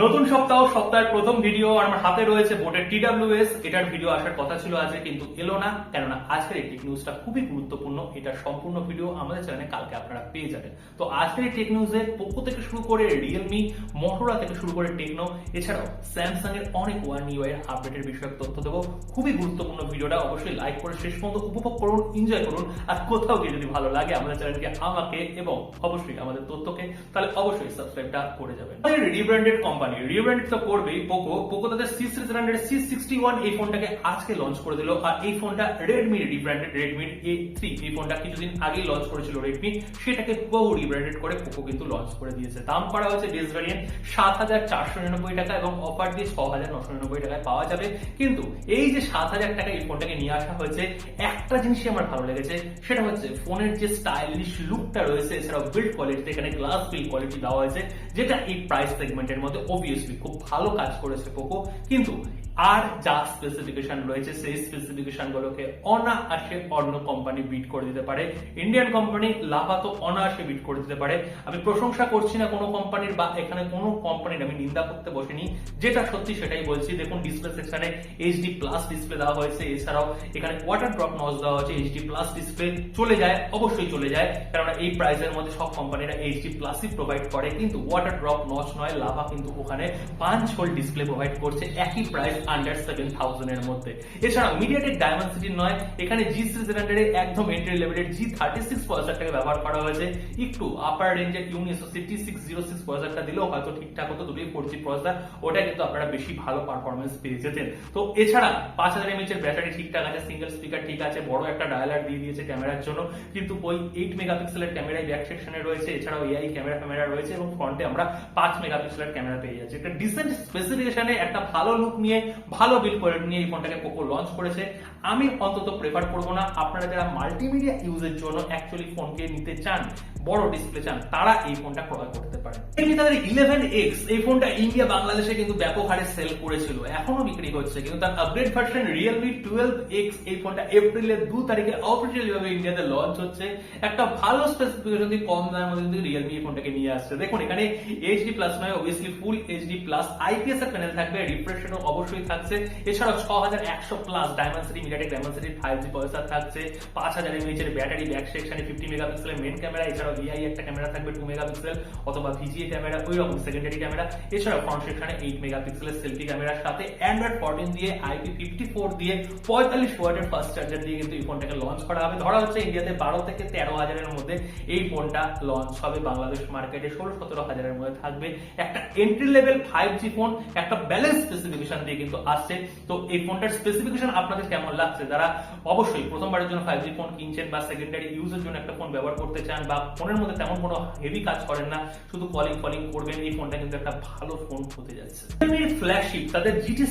নতুন সপ্তাহ, সপ্তাহের প্রথম ভিডিও আমার হাতে রয়েছে বোটের টিডাব্লিউএস এটার ভিডিও আসার কথা ছিল আজকে, কিন্তু এলো না। কেননা আজকের এই টেক নিউজটা খুবই গুরুত্বপূর্ণ। এটার সম্পূর্ণ ভিডিও আমাদের চ্যানেলে কালকে আপনারা পেয়ে যাবেন। তো আজকের এই টেক নিউজে পোকো থেকে শুরু করে রিয়েলমি মোটরোলা থেকে শুরু করে টেকনো এছাড়াও স্যামসাং এর অনেক ওয়ান ইউ এর আপডেটের বিষয়ক তথ্য দেবো। খুবই গুরুত্বপূর্ণ ভিডিওটা অবশ্যই লাইক করে শেষ পর্যন্ত উপভোগ করুন এনজয় করুন। আর কোথাও গিয়ে যদি ভালো লাগে আমাদের চ্যানেলকে আমাকে এবং অবশ্যই আমাদের তথ্যকে, তাহলে অবশ্যই সাবস্ক্রাইবটা করে যাবেন। রিব্র্যান্ডেড কোম্পানি রিব্র্যান্ড তো করবেই পোকো পোকো তাদের C six hundred C sixty one এই ফোনটাকে আজকে লঞ্চ করে দিল। আর এই ফোনটা Redmi rebranded Redmi A three এই ফোনটা কিছুদিন আগেই লঞ্চ করেছিল রেডমি সেটাকে বহু রিব্র্যান্ডেড করে পোকো কিন্তু লঞ্চ করে দিয়েছে। দাম করা হয়েছে বেস ভ্যারিয়েন্ট সাত হাজার চারশো নিরানব্বই টাকা এবং অফার দিয়ে ছ হাজার নশো নিরানব্বই টাকায় পাওয়া যাবে। কিন্তু এই যে সাত হাজার টাকা এই ফোনটাকে নিয়ে আসা হয়েছে, একটা জিনিসই আমার ভালো লেগেছে, সেটা হচ্ছে ফোনের যে স্টাইলিশ লুকটা রয়েছে, এছাড়াও বিল্ড কোয়ালিটি এখানে গ্লাস বিল্ড কোয়ালিটি দেওয়া হয়েছে, যেটা এই প্রাইস সেগমেন্টের মধ্যে অবভিয়াসলি খুব ভালো কাজ করেছে পোকো কিন্তু আর যা স্পেসিফিকেশন রয়েছে, সেই স্পেসিফিকেশন গুলোকে অনায়াসে অন্য কোম্পানি বিট করে দিতে পারে। ইন্ডিয়ান কোম্পানি লাভা তো অনায়াসে বিট করে দিতে পারে। আমি প্রশংসা করছি না কোনো কোম্পানির বা এখানে কোনো কোম্পানির আমি নিন্দা করতে বসিনি। যেটা সত্যি সেটাই বলছি। দেখুন ডিসপ্লে সেকশনে এইচডি প্লাস ডিসপ্লে দেওয়া হয়েছে। এছাড়াও এখানে ওয়াটার ড্রপ নজ দেওয়া হয়েছে। এইচডি প্লাস ডিসপ্লে চলে যায়, অবশ্যই চলে যায়। কারণ এই প্রাইসের মধ্যে সব কোম্পানিরা এইচডি প্লাসই প্রোভাইড করে। কিন্তু ওয়াটার ড্রপ নজ নয়, লাভা কিন্তু ওখানে পাঁচ হোল ডিসপ্লে প্রোভাইড করছে। একই প্রাইস আন্ডার সেভেন থাউজেন্ড এর মধ্যে। এছাড়া মিডিয়াটেক ডায়মেন্সিটি নয়, এখানে জি সিক্স হান্ড্রেড একদম এন্ট্রি লেভেলের জি থার্টি সিক্স প্রসেসরটাকে ব্যবহার করা হয়েছে। একটু আপার রেঞ্জের Unisoc T six zero six প্রসেসরটা দিলেও হয়তো ঠিকঠাক হতো, দুটোই ফোর জি প্রসেসর ওটা কিন্তু আপনারা বেশি ভালো পারফরমেন্স পেয়ে যেতেন। তো এছাড়া পাঁচ হাজার এমএচ এর ব্যাটারি ঠিকঠাক আছে সিঙ্গেল স্পিকার ঠিক আছে, বড় একটা ডায়ালার দিয়ে দিয়েছে ক্যামেরার জন্য। কিন্তু ওই এইট মেগাপিক্সেলের ক্যামেরাই ব্যাক সেকশনে রয়েছে, এছাড়াও এআই ক্যামেরা ক্যামেরা রয়েছে এবং ফ্রন্টে আমরা পাঁচ মেগাপিক্সেলের ক্যামেরা পেয়ে যাচ্ছি। একটা ডিসেন্ট স্পেসিফিকেশনে একটা ভালো লুক নিয়ে ভালো বিল কোয়ালিটি নিয়ে এই ফোনটাকে পোকো লঞ্চ করেছে। আমি অন্তত প্রেফার করব না আপনারা যারা মাল্টিমিডিয়া ইউজের জন্য অ্যাকচুয়ালি ফোনকে নিতে চান বড় ডিসপ্লে চান, তারা এই ফোনটা ক্রয় করতে পারেন তাদের ইলেভেন এক্স এই ফোনটা ইন্ডিয়া বাংলাদেশে কিন্তু ব্যাপক হারে সেল করেছিল, এখনও বিক্রি হচ্ছে। কিন্তু তার upgrade version Realme twelve X এই ফোনটা এপ্রিলের দু তারিখে অফিসিয়ালি ভাবে ইন্ডিয়াতে লঞ্চ হচ্ছে। একটা ভালো স্পেসিফিকেশন দিয়ে কম দামের মধ্যে কিন্তু রিয়েলমি এই ফোনটাকে নিয়ে আসছে। দেখুন, এখানে এইচডি প্লাস নয় obviously full HD plus IPS এর প্যানেল থাকবে রিফ্রেশ রেটও অবশ্যই থাকছে। এছাড়াও ছ হাজার একশো plus Dimensity MediaTek Dimensity five G processor থাকছে। পাঁচ হাজার এমএইচ এর ব্যাটারি ব্যাক সেকশনে ফিফটি মেগাপিক্সেলের মেন ক্যামেরা এছাড়াও ভিআই একটা ক্যামেরা থাকবে টু মেগাপিক্সেল অথবা ভিজিএ ক্যামেরা, ওই রকম সেকেন্ডারি ক্যামেরা। এছাড়াও ফ্রন্ট সেকশনে এইট মেগাপিক্সেলের সেলফি ক্যামেরার সাথে অ্যান্ড্রয়েড ফোরটিন দিয়ে আইপি ফিফটি ফোর দিয়ে, পঁয়তাল্লিশ ওয়াটের ফাস্ট চার্জার দিয়ে কিন্তু এই ফোনটাকে লঞ্চ করা হবে। ধরা হচ্ছে ইন্ডিয়াতে বারো থেকে তেরো হাজারের মধ্যে এই ফোনটা লঞ্চ হবে। বাংলাদেশ মার্কেটে ষোলো সতেরো হাজারের মধ্যে থাকবে। একটা entry level five G phone একটা ব্যালেন্স স্পেসিফিকেশন দিয়ে কিন্তু আসছে। তো এই ফোনটার স্পেসিফিকেশন আপনাদের কেমন লাগছে? যারা অবশ্যই প্রথমবার জন্য ফাইভ জি ফোন কিনছেন বা সেকেন্ডারি ইউজের জন্য একটা ফোন ব্যবহার করতে চান বা ফোনের মধ্যে তেমন কোনো হেভি কাজ করেন না, শুধু কলিং ফলিং করবেন, এই ফোনটা কিন্তু একটা ভালো ফোন হতে যাচ্ছে। রিয়েলমির ফ্ল্যাগশিপ তাদের GT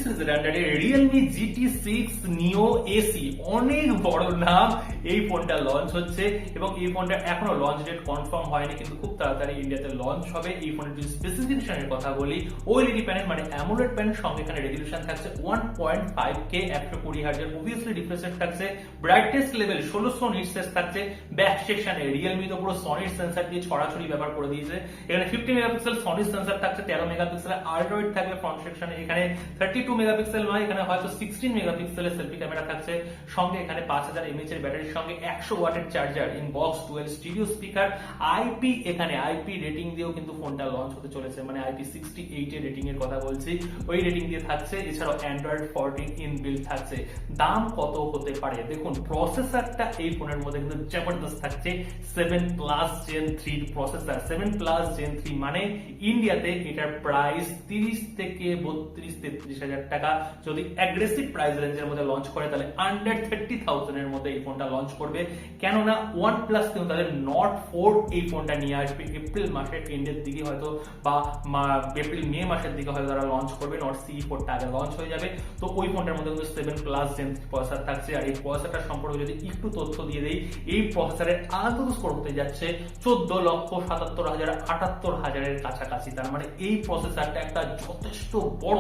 Realme GT six neo AC অনেক বড় নাম এই ফোনটা লঞ্চ হচ্ছে এবং এই ফোনটা এখনও লঞ্চ ডেট কনফার্ম হয়নি, কিন্তু খুব তাড়াতাড়ি ইন্ডিয়াতে লঞ্চ হবে। এই ফোনের যদি স্পেসিফিকেশনের কথা বলি ওএলইডি প্যানেল মানে অ্যামোলেড প্যানেল সঙ্গে এখানে রেজলিউশন থাকছে ওয়ান পয়েন্ট ফাইভ কে একশো কুড়ি হাজার অবভিয়াসলি রিফ্রেশ থাকছে। ব্রাইটনেস লেভেল ষোলোশো নিটসেস থাকছে। ব্যাক সেকশনে রিয়েলমি তো পুরো সনির সেন্সার দিয়ে ছড়াছড়ি ব্যবহার করে দিয়েছে। এখানে ফিফটি মেগাপিক্সেল সনির সেন্সার থাকছে, তেরো মেগাপিক্সেল আল্ট্রয়েড থাকবে ফ্রন্ট সেকশনে এখানে থার্টি টু মেগাপিক্সেল নয়, এখানে হয়তো সিক্সটিন মেগাপিক্সেলের সেলফি ক্যামেরা থাকছে। সঙ্গে এখানে পাঁচ হাজার এমএচ এর ব্যাটারির সঙ্গে একশো ওয়াটের charger in box twelve stereo speaker IP এখানে আইপি রেটিং দিয়েও কিন্তু ফোনটা লঞ্চ হতে চলেছে। মানে আইপি সিক্সটি এইট এর রেটিং এর কথা বলছি। ওই রেটিং দিয়ে থাকছে। এছাড়াও অ্যান্ড্রয়েড ফোরটিন ইন বিল্ড থাকছে। দাম কত হতে পারে? দেখুন প্রসেসরটা এই ফোনের মধ্যে কিন্তু জবরদস্ত থাকছে। Seven plus gen three processor seven plus gen three মানে ইন্ডিয়াতে এটার প্রাইস তিরিশ থেকে বত্রিশ, তেত্রিশ হাজার টাকা। যদি অ্যাগ্রেসিভ প্রাইস রেঞ্জের মধ্যে লঞ্চ করে, তাহলে আন্ডার থার্টি থাউজেন্ড এর মধ্যে এই ফোনটা লঞ্চ করবে। কেননা ওয়ান প্লাস কিন্তু তাদের নট ফোর এই ফোনটা নিয়ে আসবে। এপ্রিল মাসের এন্ডের দিকে হয়তো বা এপ্রিল মে মাসের দিকে হয়তো তারা লঞ্চ করবে। নট সি ফোরটা আগে লঞ্চ হয়ে যাবে। তো ওই ফোনটার মধ্যে কিন্তু seven plus gen three processor থাকছে। আর এই প্রসেসরটার সম্পর্কে যদি একটু তথ্য দিয়ে দেই, এই প্রসেসরের আদৌ স্কোর হতে যাচ্ছে চোদ্দ লক্ষ সাতাত্তর হাজার আটাত্তর হাজারের কাছাকাছি। তার মানে এই প্রসেসরটা একটা যথেষ্ট বড়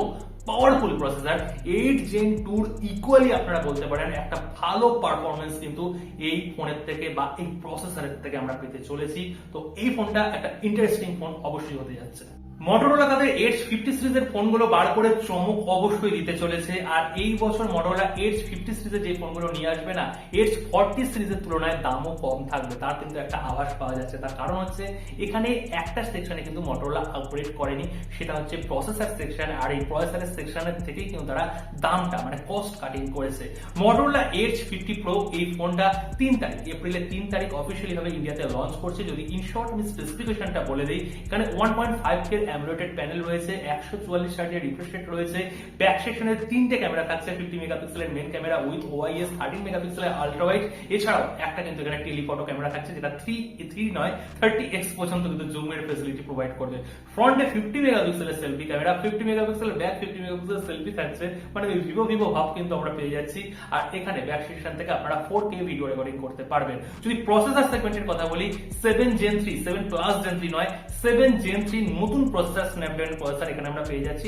পাওয়ারফুল প্রসেসর এইট জেন টুর ইকুয়ালি আপনারা বলতে পারেন একটা ভালো পারফরমেন্স কিন্তু এই ফোনের থেকে বা এই প্রসেসরের থেকে আমরা পেতে চলেছি। তো এই ফোনটা একটা ইন্টারেস্টিং ফোন অবশ্যই হতে যাচ্ছে। মটোরোলা তাদের এডস ফিফটি সিরিজের ফোনগুলো বার করে চমক অবশ্যই দিতে চলেছে। আর এই বছর মটোরোলা এডস ফিফটি সিরিজের যে ফোনগুলো নিয়ে আসবে না এডস ফর্টি সিরিজের তুলনায় দামও কম থাকবে। তার কিন্তু একটা আভাস পাওয়া যাচ্ছে। তার কারণ হচ্ছে, এখানে একটা সেকশনে কিন্তু মটোরোলা আপগ্রেড করেনি। সেটা হচ্ছে প্রসেসর সেকশন আর এই প্রসেসরের সেকশনের থেকেই কিন্তু তারা দামটা মানে কস্ট কাটিং করেছে। মটোরোলা এডস ফিফটি প্রো এই ফোনটা তিন তারিখ এপ্রিলের তিন তারিখ অফিসিয়ালি ভাবে ইন্ডিয়াতে লঞ্চ করছে। যদি ইন শর্ট আমি স্পেসিফিকেশনটা বলে দিই, এখানে one point five K AMOLED panel রয়েছে, একশো চুয়াল্লিশ হার্জের রিফ্রেশ রেট রয়েছে। ব্যাক সেকশনের তিনটে ক্যামেরা থাকছে ফিফটি মেগাপিক্সেলের main camera with OIS thirteen মেগাপিক্সেলের আলট্রা ওয়াইড এছাড়াও একটা কিন্তু এখানে টেলিফটো ক্যামেরা থাকছে, যেটা থ্রি থ্রি নয় থার্টি এক্স পর্যন্ত কিন্তু জুমের ফেসিলিটি প্রোভাইড করবে। ফ্রন্টে ফিফটি মেগাপিক্সেলের সেলফি ক্যামেরা ফিফটি মেগাপিক্সেলের ব্যাক ফিফটি মেগাপিক্সেলের সেলফি থাকছে। মানে ভিভো ভিভো ভাব কিন্তু আমরা পেয়ে যাচ্ছি। আর এখানে ব্যাক সেকশন থেকে আপনারা ফোর কে ভিডিও রেকর্ডিং করতে পারবেন। যদি প্রসেসর সেগমেন্টের কথা বলি seven gen three seven plus gen three নয় সেভেন জেন থ্রি নতুন প্রসেসর স্ন্যাপড্রাগন প্রসেসর এখানে আমরা পেয়ে যাচ্ছি।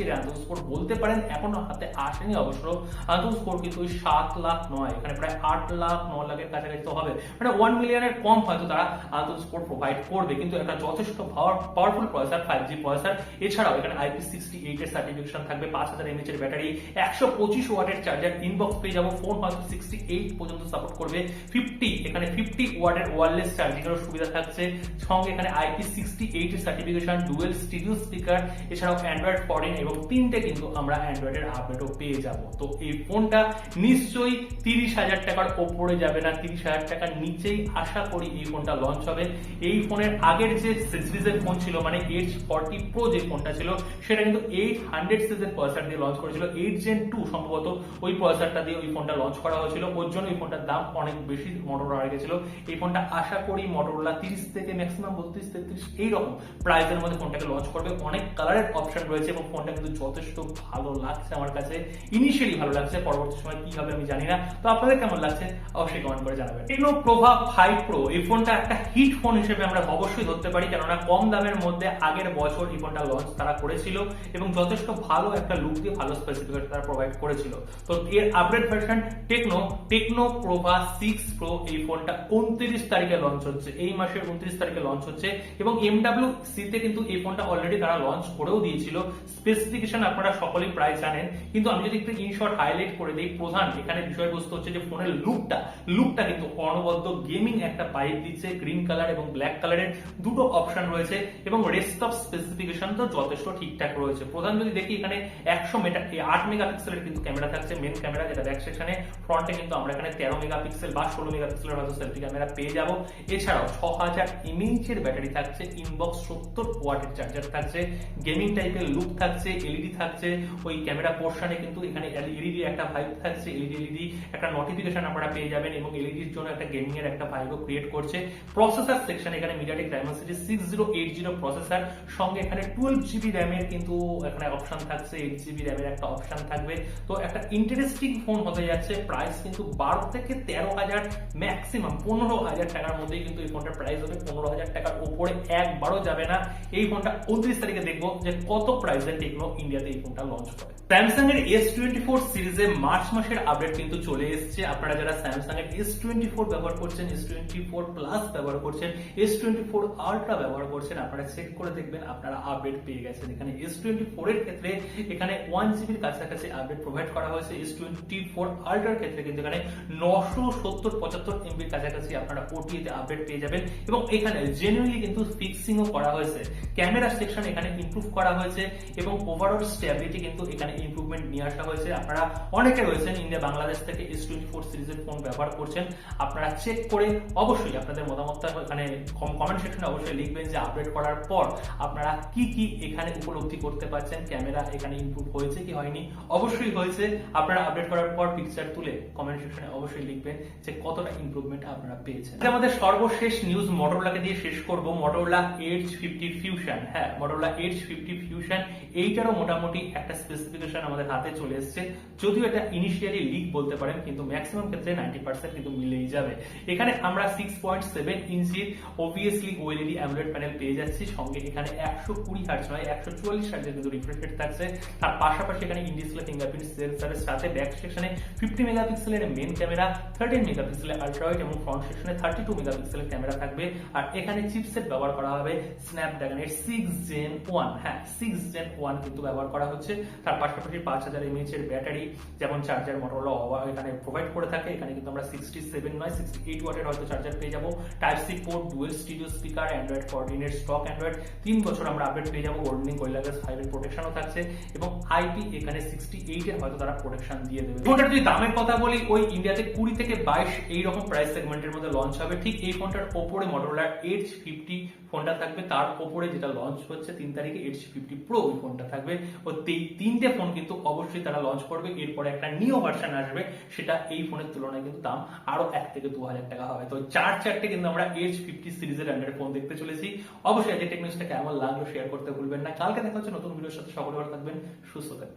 বলতে পারেন, এখনও হাতে আসেনি অবশ্য। কিন্তু সাত লাখ নয়, এখানে প্রায় আট লাখ ন লাখের কাছাকাছি তো হবে। মানে ওয়ান মিলিয়নের কম হয়তো তারা প্রোভাইড করবে। কিন্তু একটা যথেষ্ট powerful processor five G processor এছাড়াও এখানে আইপি সিক্সটি এইট এর সার্টিফিকেশন থাকবে, পাঁচ হাজার এমএচ এর ব্যাটারি একশো পঁচিশ ওয়াটের চার্জার ইনবক্স পেয়ে যাব ফোন হয়তো সিক্সটি এইট পর্যন্ত সাপোর্ট করবে। ফিফটি এখানে ফিফটি ওয়াটের ওয়ারলেস চার্জিং এর সুবিধা থাকছে। সঙ্গে এখানে আইপি সিক্সটি এইট এর সার্টিফিকেশন ডুয়েল স্টিডিও স্পিকার এছাড়াও অ্যান্ড্রয়েড ফোরটিন এবং তিনটে কিন্তু আমরা অ্যান্ড্রয়েডের আপডেটও পেয়ে যাব। তো এই ফোনটা নিশ্চয়ই তিরিশ হাজার টাকার ওপরে যাবে না, তিরিশ হাজার টাকার নিচেই আশা করি এই ফোনটা লঞ্চ হবে। এই ফোনের আগের যে সিরিজের ফোন ছিল মানে এইচ ফর্টি প্রো যে ফোনটা ছিল, সেটা কিন্তু এইট হান্ড্রেড সিরিজের প্রসেসর দিয়ে লঞ্চ করেছিল। এইট জেন টু সম্ভবত ওই প্রসেসরটা দিয়ে ওই ফোনটা লঞ্চ করা হয়েছিল। ওর জন্য ওই ফোনটার দাম অনেক বেশি মোটরোলা রেখেছিল এই ফোনটা আশা করি মোটরোলা তিরিশ থেকে ম্যাক্সিমাম বত্রিশ, তেত্রিশ, এইরকম প্রাইসের মধ্যে ফোনটাকে লঞ্চ করবে। অনেক কালারের অপশন রয়েছে এবং ফোনটা কিন্তু যথেষ্ট ভালো লাগছে আমার কাছে। ইনিশিয়ালি ভালো লাগছে, পরবর্তী সময় কি হবে আমি জানি না। তো আপনাদের কেমন লাগছে অবশ্যই কমেন্ট করে জানাবেন। টেকনো প্রভা ফাইভ প্রো এই ফোনটা একটা হিট ফোন হিসেবে আমরা অবশ্যই ধরতে পারি, কেননা কম দামের মধ্যে আগের বছর এই ফোনটা লঞ্চ তারা করেছিল এবং যথেষ্ট ভালো একটা লুক দিয়ে ভালো স্পেসিফিকেশন তারা প্রোভাইড করেছিল। তো এর update version Tecno Tecno Pova six pro এই ফোনটা উনত্রিশ তারিখে লঞ্চ হচ্ছে, এই মাসের উনত্রিশ তারিখে লঞ্চ হচ্ছে এবং এমডাব্লিউ সিতে কিন্তু এই ফোনটা অলরেডি তারা লঞ্চ করেও দিয়েছিল। স্পেসিফিকেশন আপনারা সকলেই প্রায় জানেন। কিন্তু আমি যদি একটু ইনশর্ট হাইলাইট করে দিই, প্রধান এখানে বিষয়বস্তু হচ্ছে যে ফোনের লুকটা লুকটা কিন্তু অনবদ্য গেমিং একটা পাইপ দিচ্ছে গ্রিন কালার এবং ব্ল্যাক কালারের দুটো অপশন রয়েছে এবং রেস্ট অফ স্পেসিফিকেশন তো যথেষ্ট ঠিকঠাক রয়েছে। প্রধান যদি দেখি, এখানে একশো মেটা আট মেগাপিক্সেলের কিন্তু ক্যামেরা থাকছে মেন ক্যামেরা যেটা ব্যাক সেকশনে ফ্রন্টে কিন্তু আমরা এখানে তেরো মেগাপিক্সেল বা ষোলো মেগাপিক্সেলের হয়তো সেলফি ক্যামেরা পেয়ে যাব। এছাড়াও ছ হাজার এমএইচের ব্যাটারি থাকছে ইনবক্স সত্তর ওয়াটের চার্জার থাকছে। গেমিং টাইপের লুক থাকছে এলইডি থাকছে, ওই ক্যামেরা পোর্শনে কিন্তু এখানে এলইডি একটা ভাইব থাকছে এলইডি এলইডি একটা নোটিফিকেশন আপনারা পেয়ে যাবেন এবং এলইডির জন্য একটা গেমিং এর একটা ভাইবও ক্রিয়েট করছে। প্রসেসর সেকশন এখানে MediaTek Dimensity six zero eight zero processor সঙ্গে এখানে টুয়েলভ জিবি র্যামের কিন্তু এখানে অপশন থাকছে এইট জিবি র্যামের একটা অপশন থাকবে। তো একটা ইন্টারেস্টিং ফোন হতে যাচ্ছে প্রাইস কিন্তু বারো থেকে তেরো হাজার ম্যাক্সিমাম পনেরো হাজার টাকার মধ্যেই কিন্তু এই ফোনটার প্রাইস হবে। পনেরো হাজার টাকার উপরে একবারও যাবে না। এই ফোনটা উনত্রিশ তারিখে দেখব যে কত প্রাইসে টেকনো ইন্ডিয়াতে এই ফোনটা লঞ্চ করে। স্যামসাং এর এস টোয়েন্টি ফোর সিরিজে মার্চ মাসের আপডেট কিন্তু চলে এসেছে। আপনারা যারা স্যামসাং এর এস টোয়েন্টি ফোর ব্যবহার করছেন এস টোয়েন্টি ফোর প্লাস ব্যবহার করছেন এস টোয়েন্টি ফোর আলট্রা ব্যবহার করছেন, আপনারা চেক করে দেখবেন, আপনারা আপডেট পেয়ে গেছেন। এখানে এস টোয়েন্টি ফোর এর ক্ষেত্রে এখানে ওয়ান জিবির কাছাকাছি আপডেট প্রোভাইড করা হয়েছে। এস টোয়েন্টি ফোর আলট্রার ক্ষেত্রে কিন্তু এখানে নশো সত্তর পঁচাত্তর এমবির কাছাকাছি আপনারা ওটিএতে আপডেট পেয়ে যাবেন। এবং এখানে জেনুইনলি কিন্তু ফিক্সিংও করা হয়েছে। ক্যামেরা সেকশন এখানে ইমপ্রুভ করা হয়েছে এবং ওভারঅল স্টেবিলিটি কিন্তু এখানে ইমপ্রুভমেন্ট নিয়ে আসা হয়েছে। আপনারা অনেকে রয়েছেন ইন্ডিয়া বাংলাদেশ থেকে এস টোয়েন্টি ফোর সিরিজের ফোন ব্যবহার করছেন। আপনারা চেক করে অবশ্যই আপনাদের মতামতটা এখানে কমেন্ট সেকশনে অবশ্যই লিখবেন যে আপডেট করার পর আপনারা কি কি এখানে উপলব্ধি করতে পারছেন? ক্যামেরা এখানে ইমপ্রুভ হয়েছে কি হয়নি? অবশ্যই হয়েছে। আপনারা আপডেট করার পর পিকচার তুলে কমেন্ট সেকশনে অবশ্যই লিখবেন যে কতটা ইমপ্রুভমেন্ট আপনারা পেয়েছেন। আমাদের সর্বশেষ নিউজ মটোরোলাকে দিয়ে শেষ করব। মটোরোলা এইচ ফিফটি ফিউশন হ্যাঁ মটোরোলা এইচ ফিফটি ফিউশন এইটারও মোটামুটি একটা স্পেসিফিকেশন আমাদের হাতে চলে এসেছে। যদিও এটা ইনিশিয়ালি লিক বলতে পারেন, কিন্তু ম্যাক্সিমাম ক্ষেত্রে নাইনটি পার্সেন্ট কিন্তু মিলেই যাবে। এখানে আমরা সিক্স পয়েন্ট সেভেন ইঞ্চির অবভিয়াসলি ওএলইডি অ্যামুলেট প্যানেল পেয়ে যাচ্ছি, সঙ্গে এখানে একশো কুড়ি হার্জ নয়, একশো চুয়াল্লিশ হার্জের কিন্তু রিফ্রেশ রেট থাকছে। তার পাশাপাশি এখানে ইন ডিসপ্লে ফিঙ্গারপ্রিন্ট সেন্সারের সাথে ব্যাক সেকশনে ফিফটি মেগাপিক্সেলের মেন ক্যামেরা থার্টিন মেগাপিক্সেলের আল্ট্রাওয়াইড এবং ফ্রন্ট সেকশনে থার্টি টু মেগাপিক্সেলের ক্যামেরা থাকবে। আর এখানে চিপসেট ব্যবহার করা হবে স্ন্যাপড্রাগনের সিক্স জেন ওয়ান হ্যাঁ সিক্স জেন ওয়ান কিন্তু ব্যবহার করা হচ্ছে। তার পাশাপাশি পাঁচ হাজার এমএইচ এর ব্যাটারি, যেমন চার্জার মোটরলা এখানে প্রোভাইড করে থাকে। এখানে কিন্তু আমরা সিক্সটি সেভেন নয় সিক্সটি এইট ওয়াটের হয়তো চার্জার পেয়ে যাব। Type C port dual stereo speaker Android coordinate stock Android তিন বছর আমরা আপডেট পেয়ে যাব। গোল্ডেন গোল্ডা গ্লাস ফাইভ এর প্রোটেকশনও থাকছে। এবং আইপি এখানে সিক্সটি এইট এর হয়তো তারা প্রোটেকশন দিয়ে দেবে। ফোনটার যদি দামের কথা বলি, ওই ইন্ডিয়াতে কুড়ি থেকে বাইশ এইরকম প্রাইস সেগমেন্টের মধ্যে লঞ্চ হবে। ঠিক এই ফোনটার ওপরে মটোরোলার এইচ ফিফটি ফোনটা থাকবে। তার ওপরে যেটা লঞ্চ হচ্ছে তিন তারিখে এইট সি ফিফটি প্রো ওই ফোনটা থাকবে। ও তিনটে ফোন কিন্তু অবশ্যই তারা লঞ্চ করবে। এরপরে একটা নিউ ভার্সন আসবে। সেটা এই ফোনের তুলনায় কিন্তু দাম আরও এক থেকে দু হাজার টাকা হবে। তো চার চারটে কিন্তু আমরা এইচ ফিফটি সিরিজের আন্ডারে ফোন দেখতে চলেছি। অবশ্যই আজকে টেকনিক্সটা কেমন লাগল শেয়ার করতে ভুলবেন না। কালকে দেখা হচ্ছে নতুন ভিডিওর সাথে। সকলে ভালো থাকবেন, সুস্থ থাকবেন।